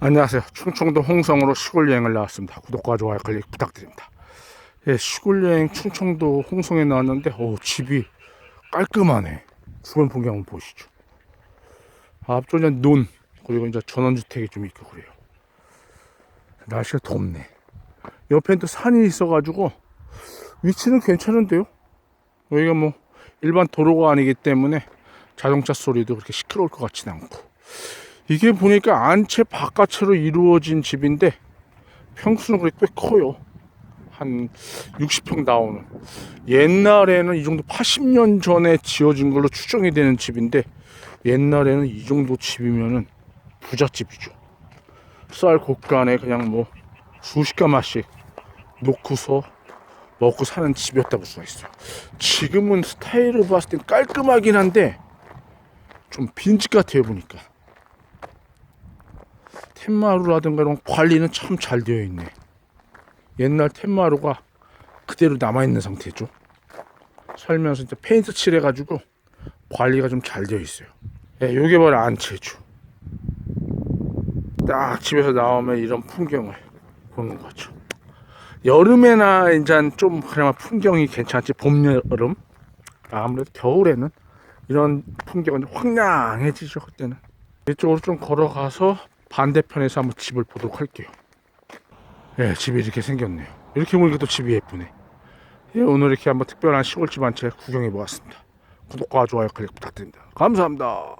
안녕하세요. 충청도 홍성으로 시골 여행을 나왔습니다. 구독과 좋아요 클릭 부탁드립니다. 예, 시골 여행 충청도 홍성에 나왔는데, 오, 집이 깔끔하네. 주변 풍경 한번 보시죠. 앞쪽에 논, 그리고 이제 전원주택이 좀 있고 그래요. 날씨가 덥네. 옆엔 또 산이 있어가지고, 위치는 괜찮은데요? 여기가 뭐, 일반 도로가 아니기 때문에 자동차 소리도 그렇게 시끄러울 것 같진 않고. 이게 보니까 안채 바깥으로 이루어진 집인데 평수는 그렇게 꽤 커요. 한 60평 나오는. 옛날에는 이 정도 80년 전에 지어진 걸로 추정이 되는 집인데 옛날에는 이 정도 집이면은 부잣집이죠. 쌀 곳간에 그냥 뭐 수십 가마씩 놓고서 먹고 사는 집이었다고 볼 수가 있어요. 지금은 스타일을 봤을 땐 깔끔하긴 한데 좀 빈집 같아요 보니까. 텐마루라든가 이런 관리는 참 잘 되어 있네. 옛날 텐마루가 그대로 남아있는 상태죠. 살면서 이제 페인트 칠해가지고 관리가 좀 잘 되어 있어요. 예, 요게 바로 안채주. 딱 집에서 나오면 이런 풍경을 보는 거죠. 여름에나 이제 좀 그나마 풍경이 괜찮지 봄 여름 아무래도 겨울에는 이런 풍경은 황량해지죠 그때는 이쪽으로 좀 걸어가서 반대편에서 한번 집을 보도록 할게요. 예, 집이 이렇게 생겼네요. 이렇게 보니까 또 집이 예쁘네. 예, 오늘 이렇게 한번 특별한 시골집 한 채 구경해 보았습니다. 구독과 좋아요 클릭 부탁드립니다. 감사합니다.